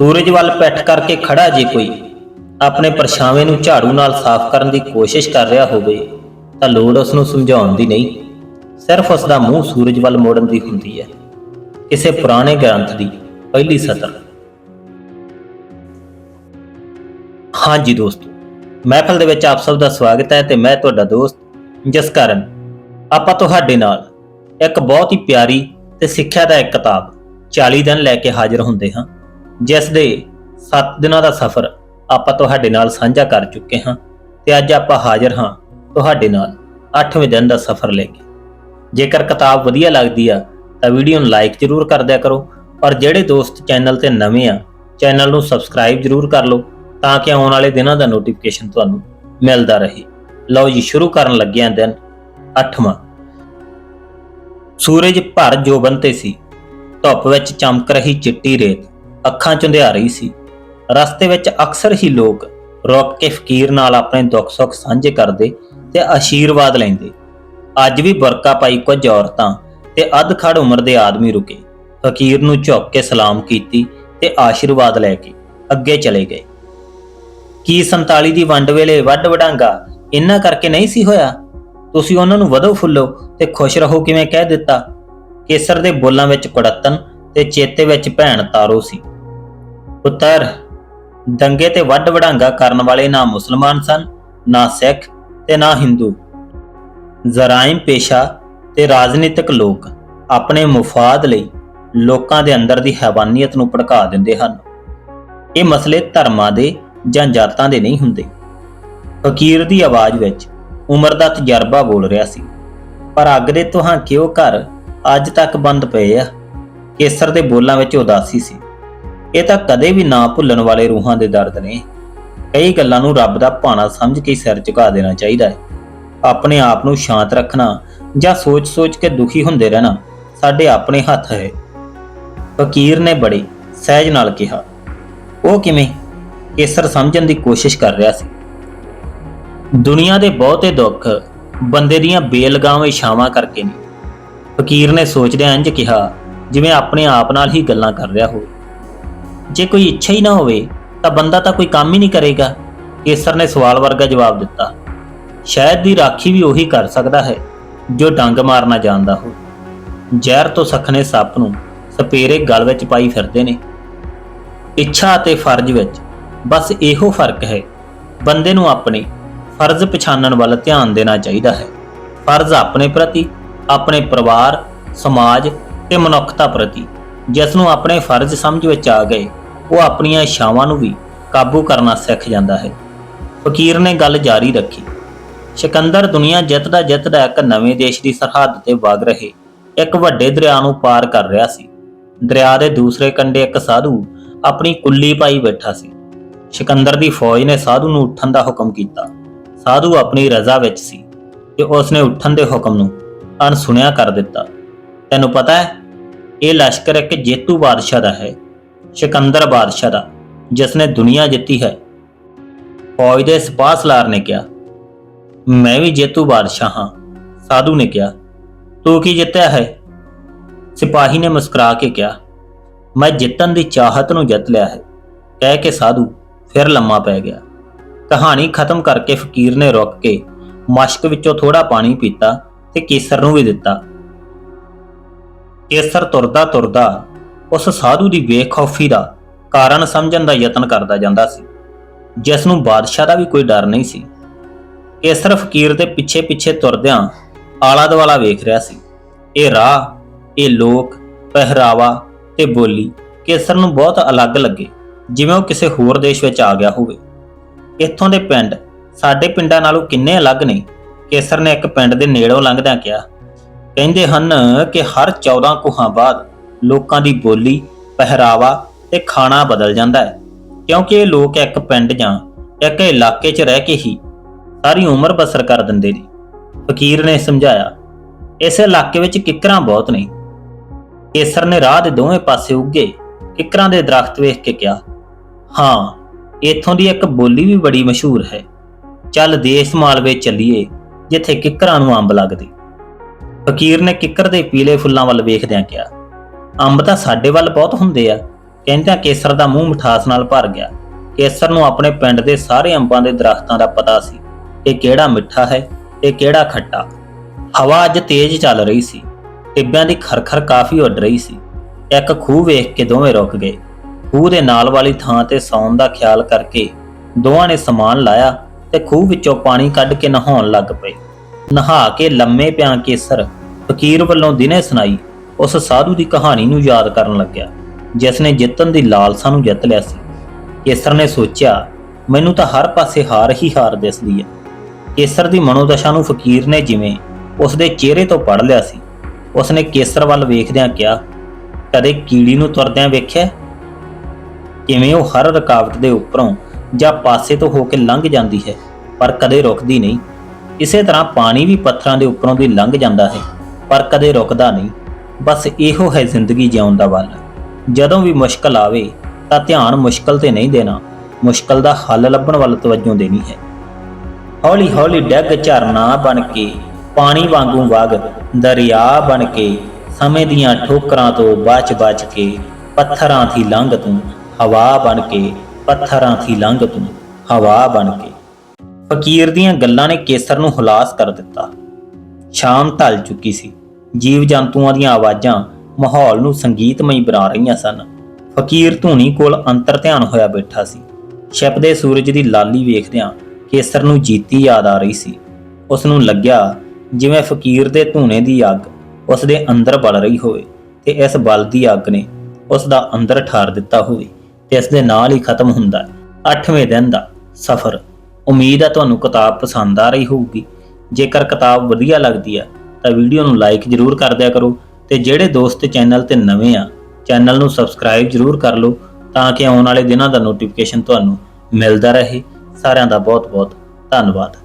ਸੂਰਜ ਵੱਲ ਪਿੱਠ ਕਰਕੇ ਖੜਾ ਜੇ ਕੋਈ, ਆਪਣੇ ਪਰਛਾਵੇਂ ਨੂੰ ਝਾੜੂ ਨਾਲ ਸਾਫ਼ ਕਰਨ ਦੀ ਕੋਸ਼ਿਸ਼ ਕਰ ਰਿਹਾ ਹੋਵੇ, ਤਾਂ ਲੋੜ ਉਸ ਨੂੰ ਸਮਝਾਉਣ ਦੀ ਨਹੀਂ। ਸਿਰਫ ਉਸ ਦਾ ਮੂੰਹ ਸੂਰਜ ਵੱਲ ਮੋੜਨ ਦੀ ਹੁੰਦੀ ਹੈ। ਕਿਸੇ ਪੁਰਾਣੇ ਗ੍ਰੰਥ ਦੀ ਪਹਿਲੀ ਸਤਰ। ਹਾਂਜੀ ਦੋਸਤੋ, ਮਹਿਫਲ ਦੇ ਵਿੱਚ ਆਪ ਸਭ ਦਾ ਸਵਾਗਤ ਹੈ ਤੇ ਮੈਂ ਤੁਹਾਡਾ ਦੋਸਤ ਜਸਕਰਨ। ਆਪਾਂ ਤੁਹਾਡੇ ਨਾਲ ਇੱਕ ਬਹੁਤ ਹੀ ਪਿਆਰੀ ਤੇ ਸਿੱਖਿਆ ਦਾ ਇੱਕ ਕਿਤਾਬ 40 ਦਿਨ ਲੈ ਕੇ ਹਾਜ਼ਰ ਹੁੰਦੇ ਹਾਂ। ਜਿਸ ਦੇ 7 ਦਿਨਾਂ ਦਾ ਸਫ਼ਰ ਆਪਾਂ ਤੁਹਾਡੇ ਨਾਲ ਸਾਂਝਾ ਕਰ ਚੁੱਕੇ ਹਾਂ ਤੇ ਅੱਜ ਆਪਾਂ ਹਾਜ਼ਰ ਹਾਂ ਤੁਹਾਡੇ ਨਾਲ 8ਵੇਂ ਦਿਨ ਦਾ ਸਫ਼ਰ ਲੈ ਕੇ। ਜੇਕਰ ਕਿਤਾਬ ਵਧੀਆ ਲੱਗਦੀ ਆ, ਤਾਂ ਵੀਡੀਓ ਨੂੰ ਲਾਈਕ ਜ਼ਰੂਰ ਕਰ ਦਿਆ ਕਰੋ ਔਰ ਜਿਹੜੇ ਦੋਸਤ ਚੈਨਲ ਤੇ ਨਵੇਂ ਆ, ਚੈਨਲ ਨੂੰ ਸਬਸਕ੍ਰਾਈਬ ਜ਼ਰੂਰ ਕਰ ਲਓ ਤਾਂ ਕਿ ਆਉਣ ਵਾਲੇ ਦਿਨਾਂ ਦਾ ਨੋਟੀਫਿਕੇਸ਼ਨ ਤੁਹਾਨੂੰ ਮਿਲਦਾ ਰਹੇ। ਲਓ ਜੀ, ਸ਼ੁਰੂ ਕਰਨ ਲੱਗੇ ਆਂ ਦਿਨ 8ਵਾਂ ਸੂਰਜ ਭਰ ਜੋਬਨ ਤੇ ਸੀ। ਧੁੱਪ ਵਿੱਚ ਚਮਕ ਰਹੀ ਚਿੱਟੀ ਰੇਤ। ਅੱਖਾਂ ਚੁੰਧਿਆ ਰਹੀ ਸੀ। ਰਸਤੇ ਵਿੱਚ ਅਕਸਰ ਹੀ ਲੋਕ ਰੁਕ ਕੇ ਫਕੀਰ ਨਾਲ ਆਪਣੇ ਦੁੱਖ ਸੁੱਖ ਸਾਂਝੇ ਕਰਦੇ ਤੇ ਆਸ਼ੀਰਵਾਦ ਲੈਂਦੇ। ਅੱਜ ਵੀ ਬਰਕਾ ਪਾਈ ਕੁਝ ਔਰਤਾਂ ਤੇ ਅੱਧ ਖੜ ਉਮਰ ਦੇ ਆਦਮੀ ਰੁਕੇ। ਫਕੀਰ ਨੂੰ ਝੁੱਕ ਕੇ ਸਲਾਮ ਕੀਤੀ ਤੇ ਆਸ਼ੀਰਵਾਦ ਲੈ ਕੇ ਅੱਗੇ ਚਲੇ ਗਏ। ਕੀ 47 ਦੀ ਵੰਡ ਵੇਲੇ ਵੱਡ ਵਡਾਂਗਾ ਇੰਨਾ ਕਰਕੇ ਨਹੀਂ ਸੀ ਹੋਇਆ? ਤੁਸੀਂ ਉਹਨਾਂ ਨੂੰ ਵਧੋ ਫੁੱਲੋ ਤੇ ਖੁਸ਼ ਰਹੋ ਕਿਵੇਂ ਕਹਿ ਦਿੱਤਾ? ਕੇਸਰ ਦੇ ਬੋਲਾਂ ਵਿੱਚ ਕੁੜੱਤਨ ਤੇ ਚੇਤੇ ਵਿੱਚ ਭੈਣ ਤਾਰੋ ਸੀ। ਪੁੱਤਰ, ਦੰਗੇ ਤੇ ਵੱਡ ਵਡਾਂਗਾ ਕਰਨ ਵਾਲੇ ਨਾ ਮੁਸਲਮਾਨ ਸਨ, ਨਾ ਸਿੱਖ ਤੇ ਨਾ ਹਿੰਦੂ। ਜ਼ਰਾਇਮ ਪੇਸ਼ਾ ਤੇ ਰਾਜਨੀਤਿਕ ਲੋਕ ਆਪਣੇ ਮੁਫਾਦ ਲਈ ਲੋਕਾਂ ਦੇ ਅੰਦਰ ਦੀ ਹੈਵਾਨੀਅਤ ਨੂੰ ਭੜਕਾ ਦਿੰਦੇ ਹਨ। ਇਹ ਮਸਲੇ ਧਰਮਾਂ ਦੇ ਜਾਂ ਜਾਤਾਂ ਦੇ ਨਹੀਂ ਹੁੰਦੇ। ਫਕੀਰ ਦੀ ਆਵਾਜ਼ ਵਿੱਚ ਉਮਰ ਦਾ ਤਜਰਬਾ ਬੋਲ ਰਿਹਾ ਸੀ, ਪਰ ਅੱਗ ਦੇ ਤੁਹਾਂਕੇ ਉਹ ਘਰ ਅੱਜ ਤੱਕ ਬੰਦ ਪਏ ਆ? ਕੇਸਰ ਦੇ ਬੋਲਾਂ ਵਿੱਚ ਉਦਾਸੀ ਸੀ। ਇਹ ਤਾਂ ਕਦੇ ਵੀ ਨਾ ਭੁੱਲਣ ਵਾਲੇ ਰੂਹਾਂ ਦੇ ਦਰਦ ਨੇ। ਕਈ ਗੱਲਾਂ ਨੂੰ ਰੱਬ ਦਾ ਭਾਣਾ ਸਮਝ ਕੇ ਸਿਰ ਝੁਕਾ ਦੇਣਾ ਚਾਹੀਦਾ ਹੈ। ਆਪਣੇ ਆਪ ਨੂੰ ਸ਼ਾਂਤ ਰੱਖਣਾ ਜਾਂ ਸੋਚ-ਸੋਚ ਕੇ ਦੁਖੀ ਹੁੰਦੇ ਰਹਿਣਾ ਸਾਡੇ ਆਪਣੇ ਹੱਥ ਹੈ। ਫਕੀਰ ਨੇ ਬੜੇ ਸਹਿਜ ਨਾਲ ਕਿਹਾ, ਉਹ ਕਿਵੇਂ? ਕੇਸਰ ਸਮਝਣ ਦੀ ਕੋਸ਼ਿਸ਼ ਕਰ ਰਿਹਾ ਸੀ। ਦੁਨੀਆ ਦੇ ਬਹੁਤੇ ਦੁੱਖ ਬੰਦੇ ਦੀਆਂ ਬੇਲਗਾਮ ਇਸ਼ਾਵਾਂ ਕਰਕੇ ਨੇ। ਫਕੀਰ ਨੇ ਸੋਚਦਿਆਂ ਇੰਜ ਕਿਹਾ, ਜਿਵੇਂ ਆਪਣੇ ਆਪ ਨਾਲ ਹੀ ਗੱਲਾਂ ਕਰ ਰਿਹਾ ਹੋਵੇ। ਜੇ ਕੋਈ ਇੱਛਾ ਹੀ ਨਾ ਹੋਵੇ, ਤਾਂ ਬੰਦਾ ਤਾਂ ਕੋਈ ਕੰਮ ਹੀ ਨਹੀਂ ਕਰੇਗਾ। ਕੇਸਰ ਨੇ ਸਵਾਲ ਵਰਗਾ ਜਵਾਬ ਦਿੱਤਾ। ਸ਼ਾਇਦ ਦੀ ਰਾਖੀ ਵੀ ਉਹੀ ਕਰ ਸਕਦਾ ਹੈ, ਜੋ ਡੰਗ ਮਾਰਨਾ ਜਾਣਦਾ ਹੋ ਜ਼ਹਿਰ ਤੋਂ ਸਖਣੇ ਸੱਪ ਨੂੰ ਸਪੇਰੇ ਗਲ ਵਿੱਚ ਪਾਈ ਫਿਰਦੇ ਨੇ। ਇੱਛਾ ਅਤੇ ਫਰਜ਼ ਵਿੱਚ ਬਸ ਇਹੋ ਫ਼ਰਕ ਹੈ, ਬੰਦੇ ਨੂੰ ਆਪਣੇ ਫਰਜ਼ ਪਛਾਣਨ ਵੱਲ ਧਿਆਨ ਦੇਣਾ ਚਾਹੀਦਾ ਹੈ। ਫਰਜ਼ ਆਪਣੇ ਪ੍ਰਤੀ, ਆਪਣੇ ਪਰਿਵਾਰ, ਸਮਾਜ ਤੇ ਮਨੁੱਖਤਾ ਪ੍ਰਤੀ, ਜਿਸ ਨੂੰ ਆਪਣੇ ਫਰਜ਼ ਸਮਝ ਵਿੱਚ ਆ ਗਏ ਉਹ ਆਪਣੀਆਂ ਇੱਛਾਵਾਂ ਨੂੰ ਵੀ ਕਾਬੂ ਕਰਨਾ ਸਿੱਖ ਜਾਂਦਾ ਹੈ। ਫਕੀਰ ਨੇ ਗੱਲ ਜਾਰੀ ਰੱਖੀ। ਸਿਕੰਦਰ ਦੁਨੀਆ ਜਿੱਤਦਾ ਜਿੱਤਦਾ ਇੱਕ ਨਵੇਂ ਦੇਸ਼ ਦੀ ਸਰਹੱਦ ਤੇ ਵਗ ਰਹੇ, ਇੱਕ ਵੱਡੇ ਦਰਿਆ ਨੂੰ ਪਾਰ ਕਰ ਰਿਹਾ ਸੀ। ਦਰਿਆ ਦੇ ਦੂਸਰੇ ਕੰਢੇ ਇੱਕ ਸਾਧੂ ਆਪਣੀ ਕੁੱਲੀ ਪਾਈ ਬੈਠਾ ਸੀ। ਸਿਕੰਦਰ ਦੀ ਫੌਜ ਨੇ ਸਾਧੂ ਨੂੰ ਉੱਠਣ ਦਾ ਹੁਕਮ ਕੀਤਾ। ਸਾਧੂ ਆਪਣੀ ਰਜ਼ਾ ਵਿੱਚ ਸੀ ਤੇ ਉਸ ਨੇ ਉੱਠਣ ਦੇ ਹੁਕਮ ਨੂੰ ਅਣਸੁਣਿਆ ਕਰ ਦਿੱਤਾ। ਤੈਨੂੰ ਪਤਾ ਹੈ, ਇਹ ਲਸ਼ਕਰ ਇੱਕ ਜੇਤੂ ਬਾਦਸ਼ਾਹ ਦਾ ਹੈ। ਸਿਕੰਦਰ ਬਾਦਸ਼ਾਹ ਦਾ ਜਿਸ ਨੇ ਦੁਨੀਆ ਜਿੱਤੀ ਹੈ। ਫੌਜ ਦੇ ਸਿਪਾਹ ਸਲਾਰ ਨੇ ਕਿਹਾ, ਮੈਂ ਵੀ ਜੇਤੂ ਬਾਦਸ਼ਾਹ ਹਾਂ। ਸਾਧੂ ਨੇ ਕਿਹਾ, ਤੂੰ ਕੀ ਜਿੱਤਿਆ ਹੈ? ਸਿਪਾਹੀ ਨੇ ਮੁਸਕਰਾ ਕੇ ਕਿਹਾ, ਮੈਂ ਜਿੱਤਣ ਦੀ ਚਾਹਤ ਨੂੰ ਜਿੱਤ ਲਿਆ ਹੈ। ਕਹਿ ਕੇ ਸਾਧੂ ਫਿਰ ਲੰਮਾ ਪੈ ਗਿਆ। ਕਹਾਣੀ ਖਤਮ ਕਰਕੇ ਫਕੀਰ ਨੇ ਰੁਕ ਕੇ ਮਸ਼ਕ ਵਿੱਚੋਂ ਥੋੜਾ ਪਾਣੀ ਪੀਤਾ ਤੇ ਕੇਸਰ ਨੂੰ ਵੀ ਦਿੱਤਾ। ਕੇਸਰ ਤੁਰਦਾ ਤੁਰਦਾ ਉਸ ਸਾਧੂ ਦੀ ਬੇਖੌਫੀ ਦਾ ਕਾਰਨ ਸਮਝਣ ਦਾ ਯਤਨ ਕਰਦਾ ਜਾਂਦਾ ਸੀ। ਜਿਸ ਨੂੰ ਬਾਦਸ਼ਾਹ ਦਾ ਵੀ ਕੋਈ ਡਰ ਨਹੀਂ ਸੀ। ਕੇਸਰ ਫਕੀਰ ਦੇ ਪਿੱਛੇ ਪਿੱਛੇ ਤੁਰਦਿਆਂ ਆਲਾ ਦੁਆਲਾ ਵੇਖ ਰਿਹਾ ਸੀ। ਇਹ ਰਾਹ, ਇਹ ਲੋਕ, ਪਹਿਰਾਵਾ ਤੇ ਬੋਲੀ ਕੇਸਰ ਨੂੰ ਬਹੁਤ ਅਲੱਗ ਲੱਗੇ, ਜਿਵੇਂ ਉਹ ਕਿਸੇ ਹੋਰ ਦੇਸ਼ ਵਿੱਚ ਆ ਗਿਆ ਹੋਵੇ। ਇੱਥੋਂ ਦੇ ਪਿੰਡ ਸਾਡੇ ਪਿੰਡਾਂ ਨਾਲੋਂ ਕਿੰਨੇ ਅਲੱਗ ਨੇ, ਕੇਸਰ ਨੇ ਇੱਕ ਪਿੰਡ ਦੇ ਨੇੜੋਂ ਲੰਘਦਿਆਂ ਕਿਹਾ। ਕਹਿੰਦੇ ਹਨ ਕਿ ਹਰ 14 ਕੁਹਾਂ ਬਾਅਦ ਲੋਕਾਂ ਦੀ ਬੋਲੀ, ਪਹਿਰਾਵਾ ਤੇ ਖਾਣਾ ਬਦਲ ਜਾਂਦਾ ਹੈ। ਕਿਉਂਕਿ ਇਹ ਲੋਕ ਇੱਕ ਪਿੰਡ ਜਾਂ ਇੱਕ ਇਲਾਕੇ 'ਚ ਰਹਿ ਕੇ ਹੀ ਸਾਰੀ ਉਮਰ ਬਸਰ ਕਰ ਦਿੰਦੇ ਨੇ। ਫਕੀਰ ਨੇ ਸਮਝਾਇਆ, ਇਸ ਇਲਾਕੇ ਵਿੱਚ ਕਿੱਕਰਾਂ ਬਹੁਤ ਨੇ। ਕੇਸਰ ਨੇ ਰਾਹ ਦੇ ਦੋਵੇਂ ਪਾਸੇ ਉੱਗੇ ਕਿੱਕਰਾਂ ਦੇ ਦਰਖਤ ਵੇਖ ਕੇ ਕਿਹਾ, ਹਾਂ, ਇੱਥੋਂ ਦੀ ਇੱਕ ਬੋਲੀ ਵੀ ਬੜੀ ਮਸ਼ਹੂਰ ਹੈ। ਚੱਲ ਦੇਸ਼ ਮਾਲਵੇ ਚੱਲੀਏ, ਜਿੱਥੇ ਕਿੱਕਰਾਂ ਨੂੰ ਅੰਬ ਲੱਗਦੇ ਫਕੀਰ ਨੇ ਕਿੱਕਰ ਦੇ ਪੀਲੇ ਫੁੱਲਾਂ ਵੱਲ ਵੇਖਦਿਆਂ ਕਿਹਾ ਅੰਬ ਤਾਂ ਸਾਡੇ ਵੱਲ ਬਹੁਤ ਹੁੰਦੇ ਆ। ਕਹਿੰਦਿਆਂ ਕੇਸਰ ਦਾ ਮੂੰਹ ਮਿਠਾਸ ਨਾਲ ਭਰ ਗਿਆ। ਕੇਸਰ ਨੂੰ ਆਪਣੇ ਪਿੰਡ ਦੇ ਸਾਰੇ ਅੰਬਾਂ ਦੇ ਦਰਖਤਾਂ ਦਾ ਪਤਾ ਸੀ। ਇਹ ਕਿਹੜਾ ਮਿੱਠਾ ਹੈ, ਇਹ ਕਿਹੜਾ ਖੱਟਾ? ਹਵਾ ਅੱਜ ਤੇਜ਼ ਚੱਲ ਰਹੀ ਸੀ। ਟਿੱਬਿਆਂ ਦੀ ਖਰਖਰ ਕਾਫੀ ਉੱਡ ਰਹੀ ਸੀ। ਇੱਕ ਖੂਹ ਵੇਖ ਕੇ ਦੋਵੇਂ ਰੁਕ ਗਏ। ਖੂਹ ਦੇ ਨਾਲ ਵਾਲੀ ਥਾਂ ਤੇ ਸੌਣ ਦਾ ਖਿਆਲ ਕਰਕੇ ਦੋਵਾਂ ਨੇ ਸਮਾਨ ਲਾਇਆ ਤੇ ਖੂਹ ਵਿੱਚੋਂ ਪਾਣੀ ਕੱਢ ਕੇ ਨਹਾਉਣ ਲੱਗ ਪਏ। ਨਹਾ ਕੇ ਲੰਮੇ ਪਿਆਂ ਕੇਸਰ ਫਕੀਰ ਵੱਲੋਂ ਦਿਨੇ ਸੁਣਾਈ। ਉਸ ਸਾਧੂ ਦੀ ਕਹਾਣੀ ਨੂੰ ਯਾਦ ਕਰਨ ਲੱਗਿਆ, ਜਿਸ ਨੇ ਜਿੱਤਣ ਦੀ ਲਾਲਸਾ ਨੂੰ ਜਿੱਤ ਲਿਆ ਸੀ। ਕੇਸਰ ਨੇ ਸੋਚਿਆ, ਮੈਨੂੰ ਤਾਂ ਹਰ ਪਾਸੇ ਹਾਰ ਹੀ ਹਾਰ ਦਿਸਦੀ ਹੈ। ਕੇਸਰ ਦੀ ਮਨੋਦਸ਼ਾ ਨੂੰ ਫਕੀਰ ਨੇ ਜਿਵੇਂ ਉਸ ਦੇ ਚਿਹਰੇ ਤੋਂ ਪੜ ਲਿਆ ਸੀ। ਉਸ ਨੇ ਕੇਸਰ ਵੱਲ ਵੇਖਦਿਆਂ ਕਿਹਾ, ਕਦੇ ਕੀੜੀ ਨੂੰ ਤੁਰਦਿਆਂ ਵੇਖਿਆ? ਕਿਵੇਂ ਉਹ ਹਰ ਰੁਕਾਵਟ ਦੇ ਉੱਪਰੋਂ ਜਾਂ ਪਾਸੇ ਤੋਂ ਹੋ ਕੇ ਲੰਘ ਜਾਂਦੀ ਹੈ, ਪਰ ਕਦੇ ਰੁਕਦੀ ਨਹੀਂ। ਇਸੇ ਤਰ੍ਹਾਂ ਪਾਣੀ ਵੀ ਪੱਥਰਾਂ ਦੇ ਉੱਪਰੋਂ ਦੀ ਲੰਘ ਜਾਂਦਾ ਹੈ, ਪਰ ਕਦੇ ਰੁਕਦਾ ਨਹੀਂ। ਬਸ ਇਹੋ ਹੈ ਜ਼ਿੰਦਗੀ ਜਿਉਣ ਦਾ ਵੱਲ। ਜਦੋਂ ਵੀ ਮੁਸ਼ਕਲ ਆਵੇ ਤਾਂ ਧਿਆਨ ਮੁਸ਼ਕਲ ਤੇ ਨਹੀਂ ਦੇਣਾ, ਮੁਸ਼ਕਲ ਦਾ ਹੱਲ ਲੱਭਣ ਵੱਲ ਤਵੱਜੋ ਦੇਣੀ ਹੈ। ਹੌਲੀ ਹੌਲੀ ਡੱਗ ਝਰਨਾ ਬਣ ਕੇ, ਪਾਣੀ ਵਾਂਗੂ ਵਗ ਦਰਿਆ ਬਣ ਕੇ, ਸਮੇਂ ਦੀਆਂ ਠੋਕਰਾਂ ਤੋਂ ਬਚ-ਬਚ ਕੇ, ਪੱਥਰਾਂ ਥੀ ਲੰਘ ਤੂੰ, ਹਵਾ ਬਣ ਕੇ, ਪੱਥਰਾਂ ਥੀ ਲੰਘ ਤੂੰ, ਹਵਾ ਬਣ ਕੇ। ਫਕੀਰ ਦੀਆਂ ਗੱਲਾਂ ਨੇ ਕੇਸਰ ਨੂੰ ਹੁਲਾਸ ਕਰ ਦਿੱਤਾ। ਸ਼ਾਮ ਢਲ ਚੁੱਕੀ ਸੀ। ਜੀਵ ਜੰਤੂਆਂ ਦੀਆਂ ਆਵਾਜ਼ਾਂ ਮਾਹੌਲ ਨੂੰ ਸੰਗੀਤਮਈ ਬਣਾ ਰਹੀਆਂ ਸਨ। ਫਕੀਰ ਧੂਣੀ ਕੋਲ ਅੰਤਰ ਧਿਆਨ ਹੋਇਆ ਬੈਠਾ ਸੀ। ਛਿਪਦੇ ਸੂਰਜ ਦੀ ਲਾਲੀ ਵੇਖਦਿਆਂ ਕੇਸਰ ਨੂੰ ਜੀਤੀ ਯਾਦ ਆ ਰਹੀ ਸੀ। ਉਸ ਨੂੰ ਲੱਗਿਆ ਜਿਵੇਂ ਫਕੀਰ ਦੇ ਧੂਣੇ ਦੀ ਅੱਗ ਉਸ ਦੇ ਅੰਦਰ ਬਲ ਰਹੀ ਹੋਵੇ ਤੇ ਇਸ ਬਲ ਦੀ ਅੱਗ ਨੇ ਉਸ ਦਾ ਅੰਦਰ ਠਾਰ ਦਿੱਤਾ ਹੋਵੇ ਤੇ ਇਸ ਦੇ ਨਾਲ ਹੀ ਖਤਮ ਹੁੰਦਾ ਹੈ। 8ਵੇਂ ਦਿਨ ਦਾ ਸਫ਼ਰ। ਉਮੀਦ ਹੈ ਤੁਹਾਨੂੰ ਕਿਤਾਬ ਪਸੰਦ ਆ ਰਹੀ ਹੋਊਗੀ। ਜੇਕਰ ਕਿਤਾਬ ਵਧੀਆ ਲੱਗਦੀ ਹੈ ਤਾਂ ਵੀਡੀਓ ਨੂੰ ਲਾਈਕ ਜ਼ਰੂਰ ਕਰ ਦਿਆ ਕਰੋ ਤੇ ਜਿਹੜੇ ਦੋਸਤ ਚੈਨਲ ਤੇ ਨਵੇਂ ਆ, ਚੈਨਲ ਨੂੰ ਸਬਸਕ੍ਰਾਈਬ ਜ਼ਰੂਰ ਕਰ ਲਓ ਤਾਂ ਕਿ ਆਉਣ ਵਾਲੇ ਦਿਨਾਂ ਦਾ ਨੋਟੀਫਿਕੇਸ਼ਨ ਤੁਹਾਨੂੰ ਮਿਲਦਾ ਰਹੇ। ਸਾਰਿਆਂ ਦਾ ਬਹੁਤ ਬਹੁਤ ਧੰਨਵਾਦ।